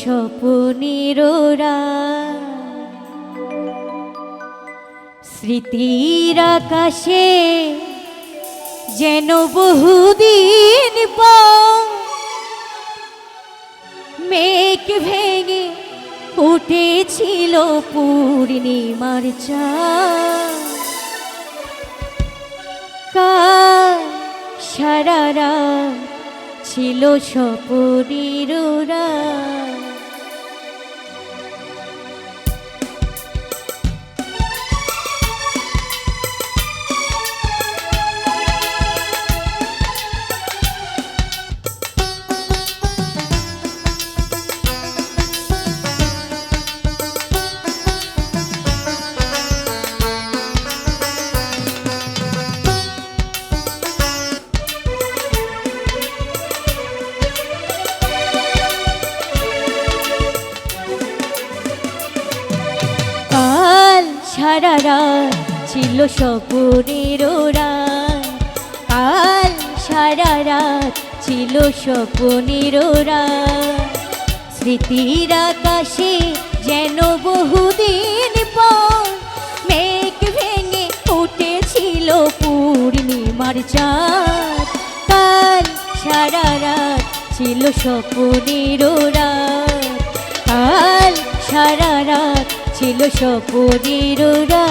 স্বপনের স্মৃতির আকাশে যেন বহুদিন মেঘ ভেঙে উঠেছিল পূর্ণিমার কাল সারা ছিল সপরিরা সারা রাত ছিল স্বপনের রাত কাল সারা রাত ছিল স্বপনের রাত স্মৃতির আকাশে যেন বহুদিন পর মেঘ ভেঙে উঠেছিল পূর্ণিমার চাঁদ। কাল সারা রাত ছিল স্বপনের রাত ছিল সপনের রা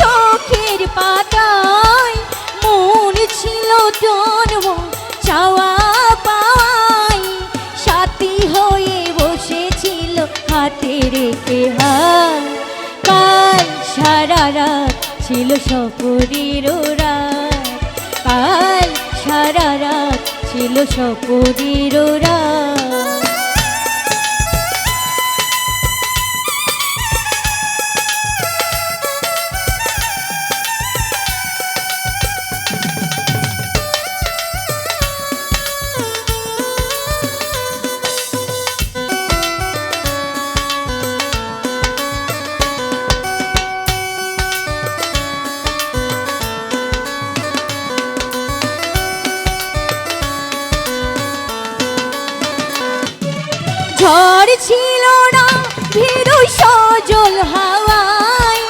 চোখের পাতায়, মন ছিল মন চাওয়া পাওয়াই সাথী হয়ে বসেছিল হাতে রেখে হাত কাল সারা রাত ছিল সপরের রাত। কাল সারা রাত ছিল সপরের রাত। ছিল না ভীরু সজল হাওয়ায়।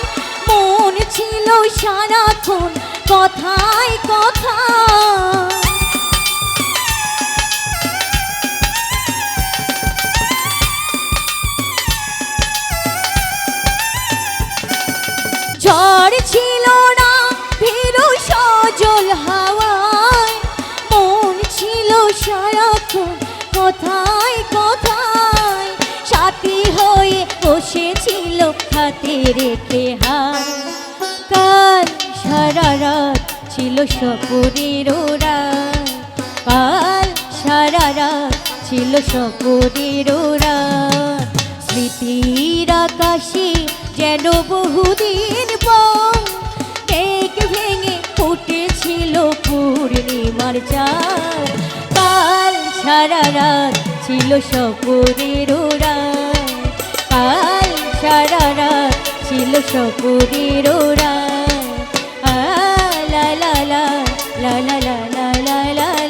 মন ছিল সারাক্ষণ কথায় কথা ঝড় বসেছিল হাতে রেখে হাত। কাল সারা রাত ছিল স্বপনের রাত কাল সারা রাত ছিল স্বপনের রাত স্মৃতির আকাশে যেন বহুদিন পর মেঘ ভেঙে ফুটেছিল পূর্ণিমার চাঁদ। কাল সারা রাত ছিল স্বপনের রাত স্বপনের আ লা লা লা লা লা লা লা লা লা